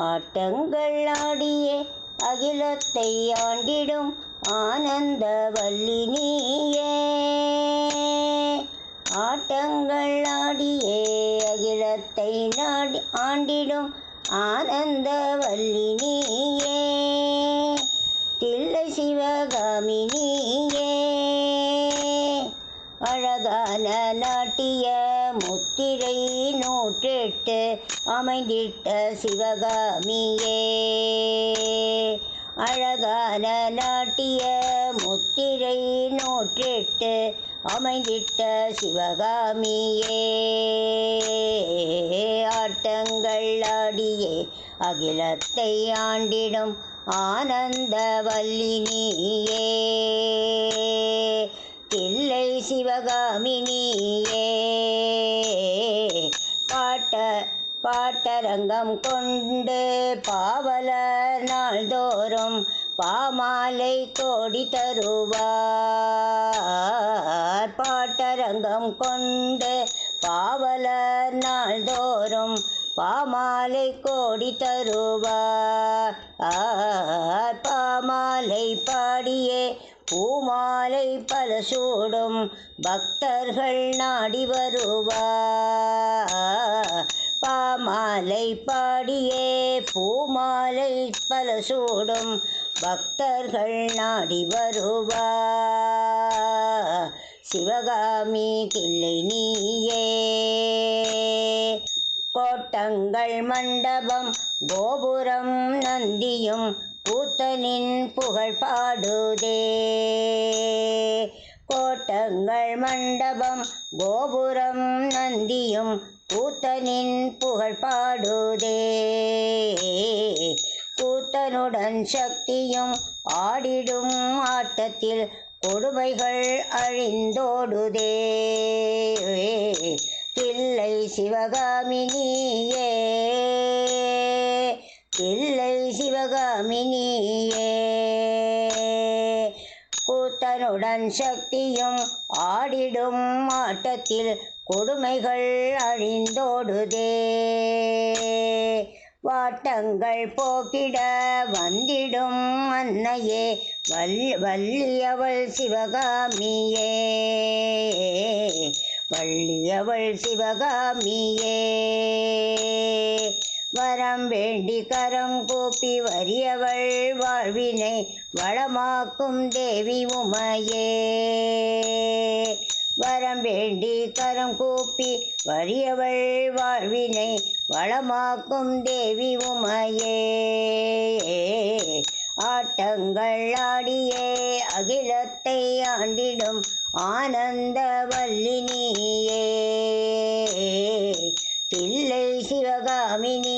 ஆட்டங்கள் ஆடியே அகிலத்தை ஆண்டிடும் ஆனந்த வல்லி நீயே ஆட்டங்கள் ஆடியே அகிலத்தை நாடி ஆண்டிடும் ஆனந்த வல்லி நீயே தில்லை சிவகாமினி நூற்றெட்டு அமைந்திட்ட சிவகாமியே. அழகான நாட்டிய முத்திரை நூற்றெட்டு அமைந்திட்ட சிவகாமியே. ஆட்டங்கள் ஆடியே அகிலத்தை ஆண்டிடும் ஆனந்த வல்லினியே. தில்லை சிவகாமினியே. பாட்டரங்கம் கொண்டு பாவலர் நாள்தோறும் பாமாலை கோடி தருவார். பாட்டரங்கம் கொண்டு பாவலர் நாள்தோறும் பாமாலை கோடி தருவார். பாமாலை பாடியே பூமாலை பல சூடும் பக்தர்கள் நாடி வருவார். பாமாலை பாடியே பூமாலை பல சூடும் பக்தர்கள் நாடி வருவா. சிவகாமி கிள்ளை நீயே. கோட்டங்கள் மண்டபம் கோபுரம் நந்தியும் கூத்தனின் புகழ் பாடுதே. கோட்டங்கள் மண்டபம் கோபுரம் நந்தியும் கூத்தனின் புகழ் பாடுதே. கூத்தனுடன் சக்தியும் ஆடிடும் ஆட்டத்தில் கொடுமைகள் அழிந்தோடுதே. தில்லை சிவகாமினியே தில்லை சிவகாமினியே. அதனுடன் சக்தியும் ஆடிடும் ஆட்டத்தில் கொடுமைகள் அழிந்தோடுதே வாட்டங்கள் போக்கிட வந்திடும் அன்னையே வல் வள்ளியவள் சிவகாமியே. வள்ளியவள் சிவகாமியே. வரம் வேண்டி கரம் கூப்பி வறியவள் வாழ்வினை வளமாக்கும் தேவி உமையே. வரம் வேண்டி கரம் கூப்பி வறியவள் வாழ்வினை வளமாக்கும் தேவி உமையே. ஆட்டங்கள் ஆடியே அகிலத்தை ஆண்டிடும் ஆனந்த வல்லினியே. தில்லை சிவகாமினி